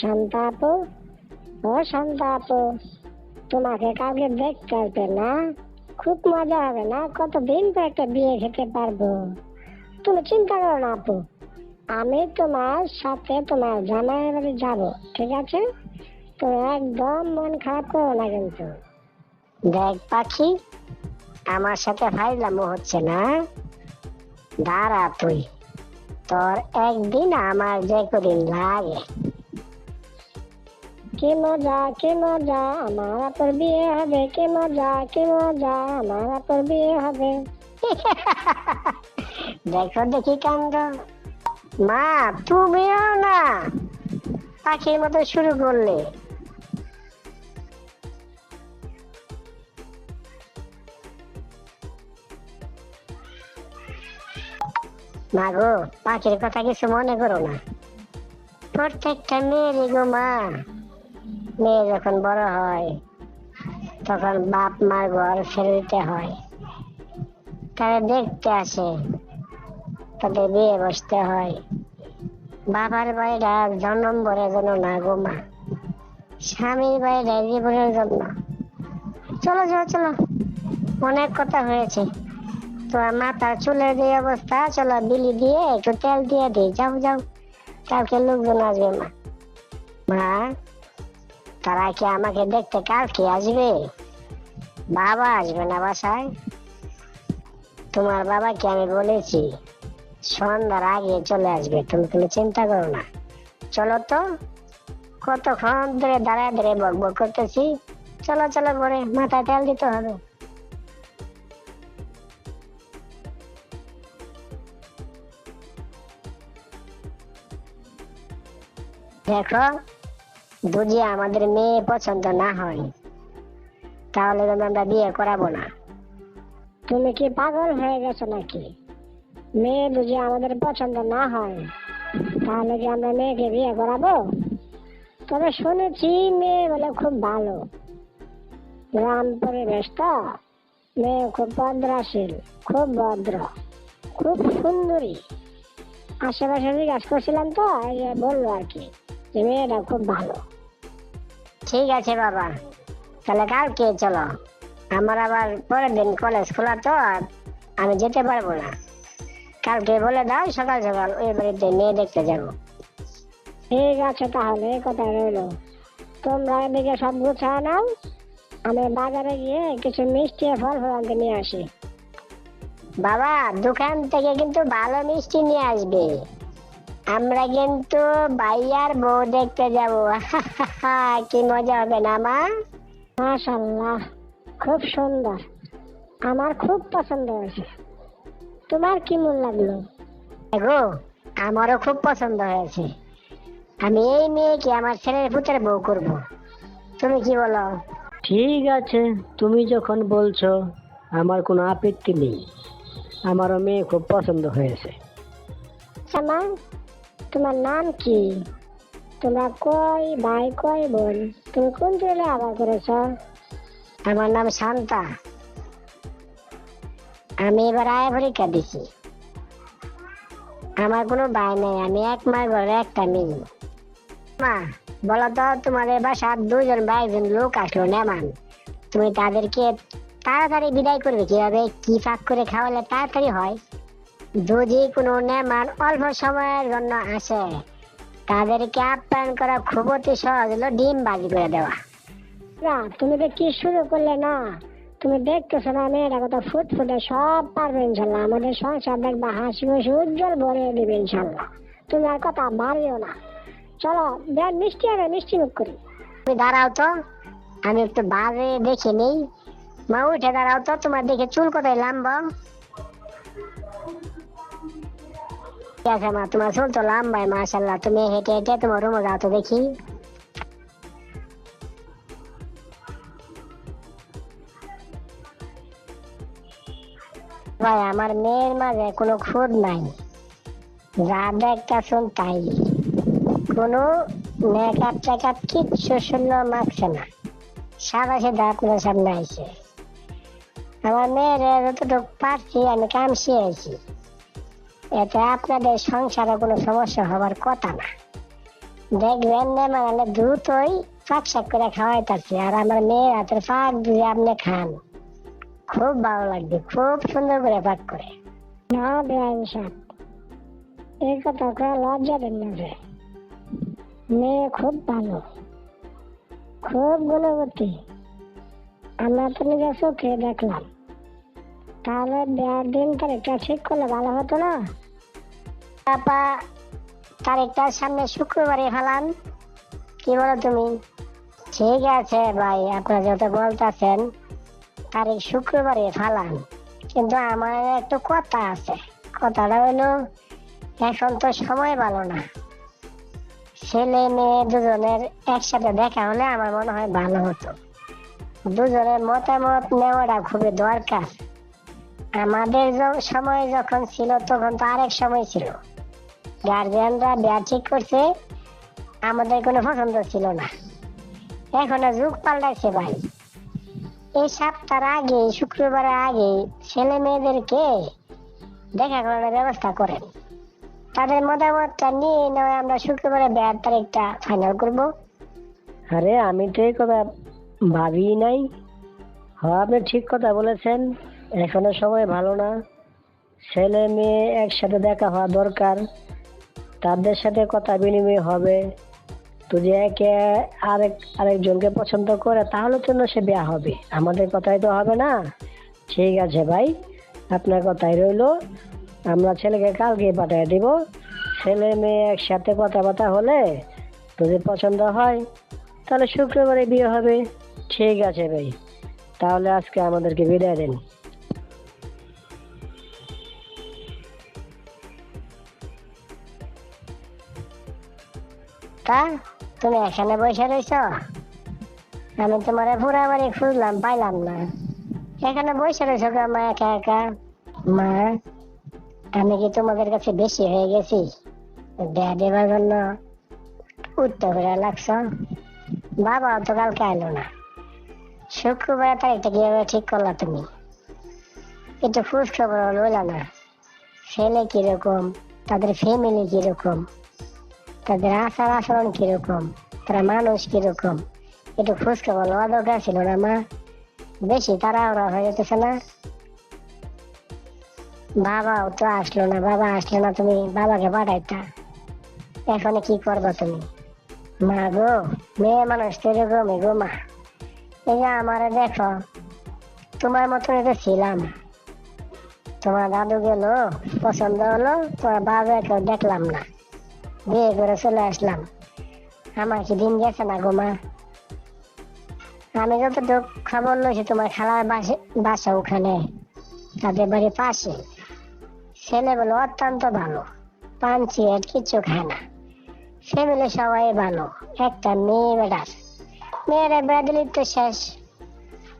শান্তা আপু ও শান্তা তোমাকে কালকে দেখতে আসবে না। খুব মজা হবে না? কতদিন পর একটা বিয়ে খেতে পারব? তুমি চিন্তা করো না আপু। আমি তোমার সাথে তোমার জামাইয়ের বাড়ি যাব, ঠিক আছে? তুমি একদম মন খারাপ করো না কিন্তু। দেখ পাখি, আমার সাথে ফাইলামো হচ্ছে না। দাঁড়া তুই। তোর একদিন আমার যে কদিন লাগে। কি মজা কি মজা? আমার তোর বিয়ে হবে, কি মজা কি মজা? আমার তোর বিয়ে হবে। দেখো দেখি কাণ্ড মা, তুমিও না। পাখির মতো শুরু করলে। মা গো, পাখির কথা কিছু মনে করো না। প্রত্যেকটা মেয়েরই গো মা। মেয়ে যখন বড় হয়, তখন বাপ মার ঘর ছেড়ে দিতে হয়। তারা দেখতে আসে, তাদের বিয়ে বসতে হয়। বাবার বাড়িটা জন্ম ভরে যেন না গো মা, স্বামীর বাড়িটা জীবনের জন্য চলো চলো চলো, অনেক কথা হয়েছে। তো মাথার চুলের যে অবস্থা, চলো বিলি দিয়ে একটু তেল দিয়ে দিই। যাও যাও, কালকে লোকজন আসবে মা। মা তারা কি আমাকে দেখতে কালকে আসবে? বাবা আসবে না বাসায়? তোমার বাবাকে আমি বলেছি, সন্ধ্যার আগে চলে আসবে, তুমি কোনো চিন্তা করো না। চলো তো, কতক্ষণ ধরে দাঁড়ায় ধরে বক বক করতেছি, চলো চলো করে মাথায় তেল দিতে হবে। দেখো বুঝি আমাদের মেয়ে পছন্দ না হয়, তাহলে কিন্তু আমরা বিয়ে করাবো না। তুমি কি পাগল হয়ে গেছো নাকি? মেয়ে বুঝি আমাদের পছন্দ না হয়, তাহলে কি আমরা মেয়েকে বিয়ে করাবো? তবে শুনেছি মেয়ে বলে খুব ভালো। গ্রাম পরিবেশ তো, মেয়ে খুব ভদ্রাশীল, খুব ভদ্র, খুব সুন্দরী। আশেপাশে জিজ্ঞাসা করছিলাম তো বলল আর কি, যে মেয়েটা খুব ভালো। ঠিক আছে বাবা। তাহলে কালকে চলো। আমার আবার পরের দিন কলেজ খোলা তো আমি যেতে পারব না। কালকে বলে দাও সকাল সকাল ওই বাড়িতে মেয়ে দেখতে যাব। ঠিক আছে তাহলে এই কথা রইল। তোমরা এদিকে সব গুছায় নাও। আমি বাজারে গিয়ে কিছু মিষ্টি ফল ফল নিয়ে আসি। বাবা দোকান থেকে কিন্তু ভালো মিষ্টি নিয়ে আসবে। আমরা কিন্তু ভাইয়ার বউ দেখতে যাব। কি মজা হবে না মা? মাশাল্লাহ খুব সুন্দর। আমার খুব পছন্দ হয়েছে। তোমার কি মন লাগল? গো আমারও খুব পছন্দ হয়েছে। আমি এই মেয়েকে আমার ছেলের পুত্রের বউ করব। তুমি কি বলো? ঠিক আছে তুমি যখন বলছো আমার কোনো আপত্তি নেই। আমারও মেয়ে খুব পছন্দ হয়েছে। আচ্ছা মা তোমার নাম কি? তোমরা কয় ভাই কয় বোন? তুমি কোন জেলে আবার করেছ আমার নাম শান্তা। আমি এবার আয় পরীক্ষা দিছি। আমার কোনো ভাই নেই, আমি এক মাস ঘরে একটা মেয়ে। মা, বলো তো তোমাদের বাসার দুজন বা একজন লোক আসলো নেমান তুমি তাদেরকে তাড়াতাড়ি বিদায় করবে, কীভাবে কি ফাঁক করে খাওয়ালে তাড়াতাড়ি হয়। যদি কোনো নেমান অল্প সময়ের জন্য আসে তাদেরকে আপ্যায়ন করা খুব অতি সহজ হলো ডিম বাজি করে দেওয়া। না তুমি তো কি শুরু করলে না তুমি দেখতেছো না মেয়েটা কত ফুটফুটে সব পারবে ইনশাল্লাহ। আমাদের সংসার দেখবা হাসি খুশি উজ্জ্বল ভরে দিবে ইনশাল্লাহ। তুমি আর কথা বাড়িও না। চলো দেখ মিষ্টি হবে মিষ্টি মুখ করি। তুমি দাঁড়াও তো আমি একটু বাজে দেখে নেই। মা উঠে দাঁড়াও তো তোমার দেখে চুল কোথায় লাম্বা। তোমার তো তুমি হেঁটে হেঁটে তোমার রুমে যাও তো দেখি। ভাই, আমার মেয়ের মাঝে কোনো খুদ নাই। যা দেখতেছুন তাই। কোনো মেকআপ টেকআপ কিচ্ছু সুন্দর মাখছে না। সাদা সাদা আপনার সামনে আইছে আমার মেয়ের যতটুকু পারছি আমি কাম শিখেছি এতে আপনাদের সংসারে কোনো সমস্যা হবার কথা না। দেখবেন মানে দ্রুতই ফাঁক শাক করে খাওয়াইতেছে, আর আমার মেয়ের হাতের ফাঁক দিয়ে আপনি খান। খুব ভালো লাগবে, খুব সুন্দর করে পাক করে। না বেআইন সাহেব এই কথা কয়ে লজ্জা দেন না যে মেয়ে খুব ভালো, খুব গুণবতী। আমরা তো নিজের চোখে দেখলাম। তাহলে বিয়ার দিন তারিখটা ঠিক করলে ভালো হতো না? আপা সামনে শুক্রবারে কি বলো তুমি? ঠিক আছে ভাই, আপনারা বলতেছেন, তারিখ শুক্রবারে কিন্তু আমার একটু কথা আছে। কথাটা হলো, এখন তো সময় ভালো না। ছেলে মেয়ে দুজনের একসাথে দেখা হলে আমার মনে হয় ভালো হতো। দুজনের মতামত নেওয়াটা খুবই দরকার। আমাদের সময় যখন ছিল তখন তো আরেক সময় ছিল। গার্জিয়ানরা বিয়া ঠিক করছে, আমাদের কোনো পছন্দ ছিল না। এখন যুগ পাল্টাইছে ভাই। এই সপ্তাহের আগে, শুক্রবারের আগে ছেলে মেয়েদেরকে দেখা করানোর ব্যবস্থা করেন। তাদের মতামতটা নিয়ে নয় আমরা শুক্রবারে বিয়ার তারিখটা ফাইনাল করব। আরে, আমি তো এই কথা ভাবি নাই। হ্যাঁ আপনি ঠিক কথা বলেছেন। এখনও সময় ভালো না। ছেলে মেয়ে একসাথে দেখা হওয়া দরকার। তাদের সাথে কথা বিনিময় হবে। তো যে একে আরেক, আরেকজনকে পছন্দ করে, তাহলে তো না সে বিয়া হবে। আমাদের কথাই তো হবে না। ঠিক আছে ভাই, আপনার কথাই রইল। আমরা ছেলেকে কালকে পাঠিয়ে দিব। ছেলে মেয়ে একসাথে কথাবার্তা হলে যদি পছন্দ হয়, তাহলে শুক্রবারে বিয়ে হবে। ঠিক আছে ভাই, তাহলে আজকে আমাদেরকে বিদায় দেন। তা, তুমি এখানে বসে রয়েছ আমি তোমার পুরা বাড়ি খুঁজলাম, পাইলাম না। এখানে বসে রয়েছ মা, একা একা? মা, আমি কি তোমাদের কাছে বেশি হয়ে গেছি? দেয়া দেবার জন্য উত্তর করে লাগছ? বাবা তো কালকে আইলো না। শুক্রবার তারিখটা কীভাবে ঠিক করলা তুমি? একটু খোঁজ খবর লইলা না। ছেলে কীরকম? তাদের ফ্যামিলি কীরকম? তাদের আচার আচরণ কীরকম? তারা মানুষ কীরকম? একটু খোঁজ খবর লওয়া দরকার ছিল না, মা। বেশি তারা ওরা হয়ে যেতেছে না? বাবাও তো আসলো না, বাবা আসলো না তুমি বাবাকে পাঠাইতা। এখন কি করবা তুমি? মা গো, মেয়ে মানুষ তো এরকমই গো, মা। এই যে আমারে দেখো, তোমার মতনই তো ছিলাম। তোমার দাদু গেল পছন্দ হলো, তোমার বাবাকেও দেখলাম না। বিয়ে করে চলে আসলাম। আমার কি দিন গেছে না গো মা? আমি যতটুক খবর লইছি, তোমার খালার বাসে ওখানে, তাদের বাড়ির পাশে। ছেলে বলে, অত্যন্ত ভালো। পান সিগারেট কিচ্ছু খায় না। ফ্যামিলি সবাই ভালো। একটা মেয়ে বেটার। মেয়েরা বেড়া তো শেষ।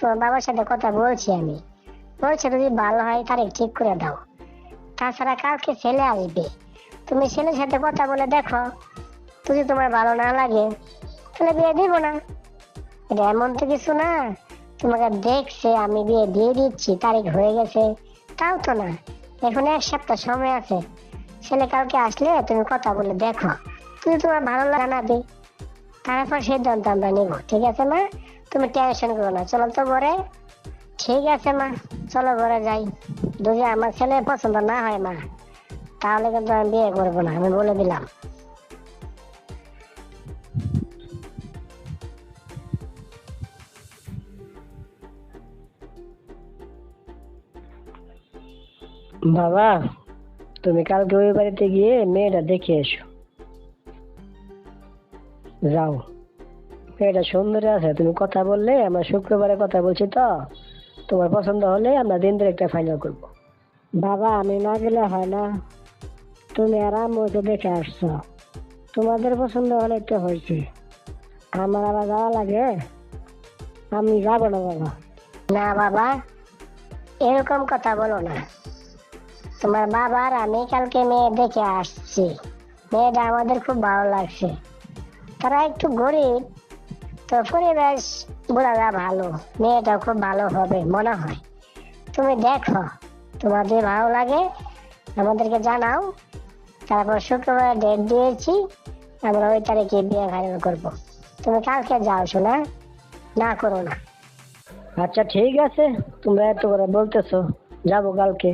তোমার বাবার সাথে কথা বলছি আমি। বলছে, যদি ভালো হয় তারিখ ঠিক করে দাও। তাছাড়া কালকে ছেলে আসবে। তুমি ছেলের সাথে কথা বলে দেখো, যদি তোমার ভালো না লাগে, তাহলে বিয়ে দিব না। এটা এমন তো কিছু না, তোমাকে দেখছে, আমি বিয়ে দিয়ে দিচ্ছি, তারিখ হয়ে গেছে, তাও তো না। এখন এক সপ্তাহ সময় আছে, ছেলে কালকে আসলে তুমি কথা বলে দেখো তুমি তোমার ভালো দে তারপর সিদ্ধান্ত আমরা নিব, ঠিক আছে মা? তুমি টেনশন করো না, চলো তো ঘরে। ঠিক আছে মা, চলো ঘরে যাই। যদি আমার ছেলে পছন্দ না হয় মা। তাহলে কিন্তু আমি বিয়ে করব না আমি বলে দিলাম। বাবা তুমি কালকে ওই বাড়িতে গিয়ে মেয়েটা দেখে এসো। যাও। মেয়েটা সুন্দর আছে তুমি কথা বললে আমরা শুক্রবারে কথা বলছি তো। তোমার পছন্দ হলে আমরা দিন ধরে একটা ফাইনাল করব। বাবা আমি না গেলে হয় না। তুমি আর আম্মু তো দেখে আসছো। তোমাদের পছন্দ হলে তো হয়েছে আমার আবার যাওয়া লাগে, আমি যাব না বাবা। না বাবা, এরকম কথা বলো না। তোমার বাবার আমি কালকে মেয়ে দেখে আসছি। মেয়েটা আমাদের খুব ভালো লাগছে। তারা একটু গরিব, তো পরিবেশ বোঝা ভালো। মেয়েটা খুব ভালো হবে, মনে হয়। তুমি দেখো যদি ভালো লাগে, আমাদেরকে জানাও। তারপর শুক্রবার ডেট দিয়েছি আমরা ওই তারিখে বিয়ে ফাইনাল করব। তুমি কালকে যাও শোনা না করো না। আচ্ছা ঠিক আছে। তোমরা এত করে বলতেছো যাব কালকে।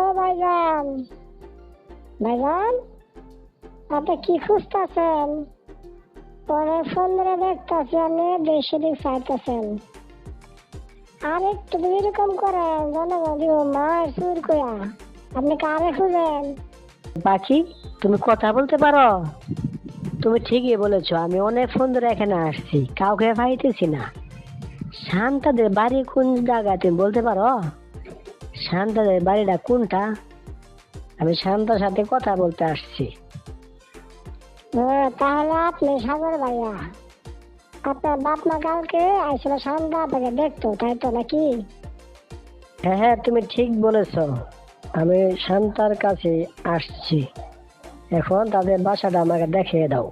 ও ভাইজান ভাইজান আপনি কি খুঁজতেছেন? পরে ফোন ধরে দেখতেছি আপনি দেশে দিক চাইতেছেন। আর একটু এরকম করেন জনগণ মার সুর কয়া আপনি কারে খুঁজেন? পাখি তুমি কথা বলতে পারো? তুমি ঠিকই বলেছ আমি অনেক ফোন ধরে এখানে আসছি কাউকে পাইতেছি না। শান্তাদের বাড়ি কোন জায়গায় তুমি বলতে পারো? শান্তাদের বাড়িটা কোনটা? আমি শান্তার সাথে কথা বলতে আসছি। তাহলে আপনি সাগর ভাইয়া। আপনার বাপ মা কালকে আসলে সন্ধ্যা আপনাকে দেখতো তাই তো নাকি? হ্যাঁ হ্যাঁ তুমি ঠিক বলেছ। আমি শান্তার কাছে আসছি। এখন তাদের বাসাটা আমাকে দেখিয়ে দাও।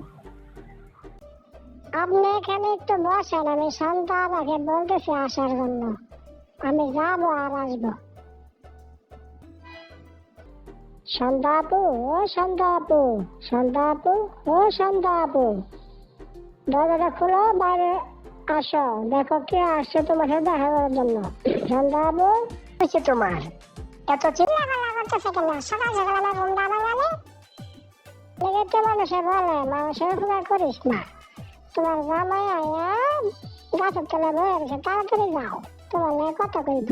আপনি এখানে একটু বসেন আমি সন্ধ্যা আপনাকে বলতেছি আসার জন্য। আমি যাব আর আসব। সন্ধ্যা আপু ও সন্ধ্যা আপু সন্ধ্যা আপু ও সন্ধ্যা আপু। দরজাটা খুলো বাইরে আসো। দেখো কে আসছে তোমার সাথে দেখা করার জন্য। সন্ধ্যা হয়েছে তোমার। এত চিল্লা পাল্লা করতেছে কেন? সকাল সকাল আমার রুম দাবা গেলে লেগে তো মানুষে বলে মানুষের উপকার করিস না। তোমার জামাই আয়া গাছের তলে বয়ে রয়েছে তাড়াতাড়ি যাও। তোমার মেয়ে কত কইব?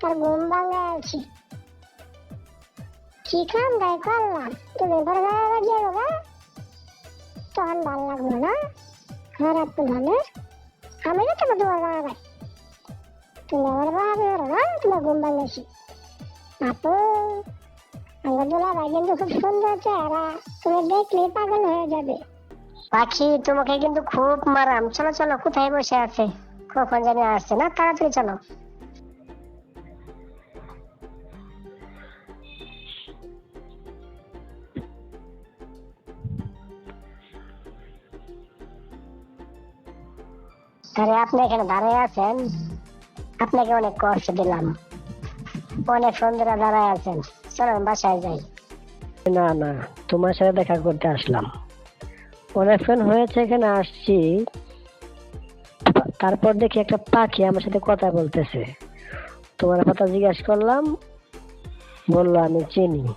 তার ঘুম ভাঙে আছি কি কাম গাই করলাম? তুমি ঘরে ঘরে গা তখন ভালো লাগল না। খারাপ ধনের আমি তো তোমার তোমার বাবা তুমি বাবা না তোমার ঘুম ভাঙেছি। আপু, আমার দুলা ভাই কিন্তু খুব সুন্দর চেহারা। তুমি দেখলে পাগল হয়ে যাবে। পাখি, তোমাকে কিন্তু খুব মারাম। চলো চলো, কোথায় বসে আছে? কখন জানি আসছে না, তাড়াতাড়ি চলো। আরে আপনি এখানে দাঁড়ায় আছেন? আপনাকে অনেক কষ্ট দিলাম। অনেক সুন্দর দাঁড়ায় আছেন। চলুন, বাসায় যাই। না না, তোমার সাথে দেখা করতে আসলাম। অনেকক্ষণ হয়েছে এখানে, আসছি। তারপর দেখি একটা পাখি আমার সাথে কথা বলতেছে। তোমার কথা জিজ্ঞাসা করলাম, বলল, আমি চিনি।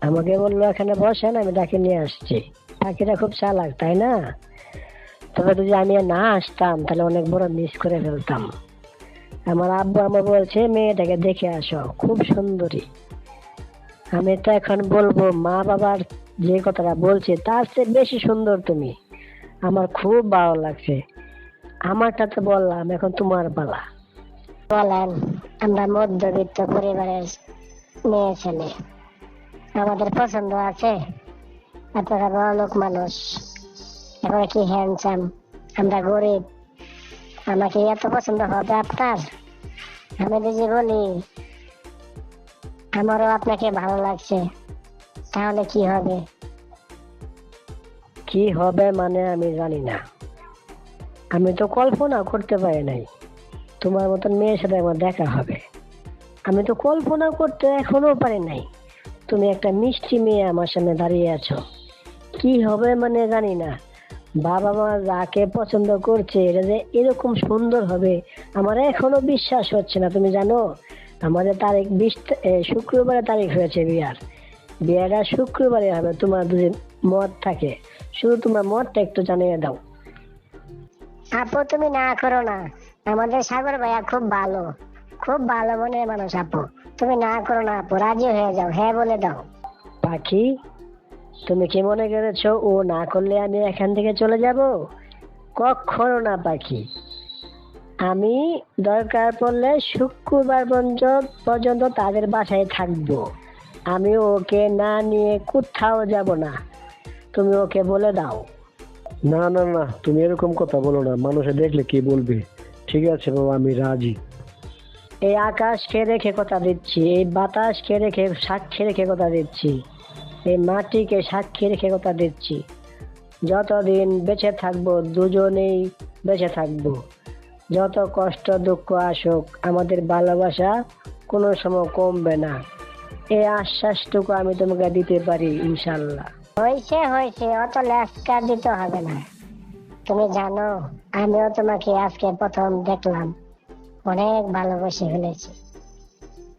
আমাকে বলল, এখানে বসেন, আমি ডাকে নিয়ে আসছি। পাখিটা খুব চালাক, তাই না? তবে যদি আমি না আসতাম, তাহলে অনেক বড় মিস করে ফেলতাম। আমার আব্বু আমার বলছে, মেয়েটাকে দেখে আসো, খুব সুন্দরী। আমি তো এখন বলব, মা বাবার যে কথাটা বলছে, তার চেয়ে বেশি সুন্দর তুমি। আমার খুব ভালো লাগছে। আমারটা তো বললাম, এখন তোমার পালা। বলেন, আমরা মধ্যবিত্ত পরিবারের মেয়ে ছেলে। আমাদের পছন্দ আছে? আপনারা বড় লোক মানুষ। এখন কি হ্যান্ডসাম আমরা গরিব। আমাকে এত পছন্দ হবে আপনার? আমি যদি বলি, আমারও আপনাকে ভালো লাগছে। তাহলে কি হবে? কি হবে মানে আমি জানি না। আমি তো কল্পনা করতে পারি নাই। তোমার মতন মেয়ের সাথে আমার দেখা হবে। আমি তো কল্পনা করতে এখনও পারি নাই। তুমি একটা মিষ্টি মেয়ে আমার সামনে দাঁড়িয়ে আছো। কি হবে মানে জানি না। বাবা মা যাকে পছন্দ করছে এটা যে এরকম সুন্দর হবে আমার এখনও বিশ্বাস হচ্ছে না তুমি জানো? আমাদের তারিখ বিশ শুক্রবারে তারিখ হয়েছে বিয়ার। বিয়েটা শুক্রবারে হবে তোমার যদি মত থাকে। শুধু তোমার মতটা একটু জানিয়ে দাও। আপু তুমি না করো না। আমাদের সাগর ভাইয়া খুব ভালো। খুব ভালো মনের মানুষ আপু। তুমি না করো না আপু রাজি হয়ে যাও। হ্যাঁ বলে দাও। পাখি? তুমি কি মনে করেছ ও না করলে আমি এখান থেকে চলে যাব? কখনো না পাখি। আমি দরকার পড়লে শুক্রবার পর্যন্ত তাদের বাসায় থাকব। আমি ওকে না নিয়ে কোথাও যাব না। তুমি ওকে বলে দাও। না না না তুমি এরকম কথা বলো না। মানুষে দেখলে কি বলবে? ঠিক আছে বাবা আমি রাজি। এই আকাশকে রেখে কথা দিচ্ছি এই বাতাসকে রেখে সাক্ষী রেখে কথা দিচ্ছি। এই মাটিকে সাক্ষী রেখে কথা দিচ্ছি। যতদিন বেঁচে থাকব, দুজনেই বেঁচে থাকব। যত কষ্ট, দুঃখ আসুক, আমাদের ভালোবাসা কোনো সময় কমবে না। এই আশ্বাসটুকু আমি তোমাকে দিতে পারি ইনশাল্লাহ হয়েছে হয়েছে, অত লেসকার দিতে হবে না। তুমি জানো, আমিও তোমাকে আজকে প্রথম দেখলাম। অনেক ভালোবেসে ফেলেছি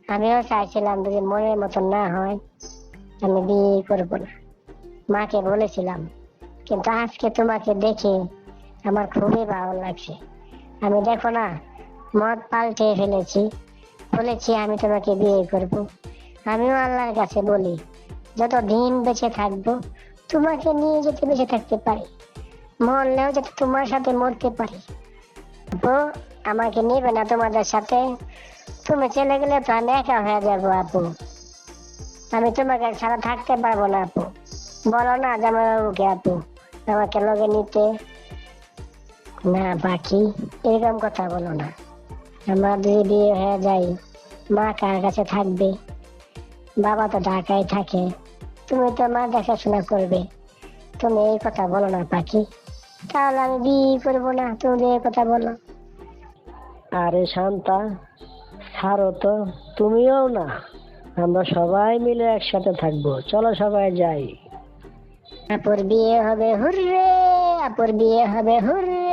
আমিও চাইছিলাম যদি মনের মতন না হয় আমি বিয়ে করব না। মাকে বলেছিলাম, কিন্তু আজকে তোমাকে দেখে আমার খুবই ভালো লাগছে। আমি দেখো না মত পাল্টে ফেলেছি। বলেছি আমি তোমাকে বিয়ে করব। আমিও আল্লাহর কাছে বলি যত দিন বেঁচে থাকব, তোমাকে নিয়ে যেতে বেঁচে থাকতে পারি, মরলেও যাতে তোমার সাথে মরতে পারি। আপু আমাকে নেবে না তোমাদের সাথে। তুমি চলে গেলে তো আমি একা হয়ে যাব, আপু। আমি তোমাকে ছাড়া থাকতে পারব না। আপু বলো না জামাইবাবুকে আপু আমাকে লগে নিতে না বাকি এরকম কথা বলো না। আমার যদি বিয়ে হয়ে যায় মা কার কাছে থাকবে? বাবা তো ঢাকায় থাকে, তুমি তো মা দেখাশোনা করবে। তুমি এই কথা বলো না পাখি। তাহলে আমি বিয়ে করব না, তুমি এই কথা বলো। আরে শান্তা, ছাড়ো তো, তুমিও না। আমরা সবাই মিলে একসাথে থাকব। চলো সবাই যাই। আপুর বিয়ে হবে হুররে, আপুর বিয়ে হবে হুররে।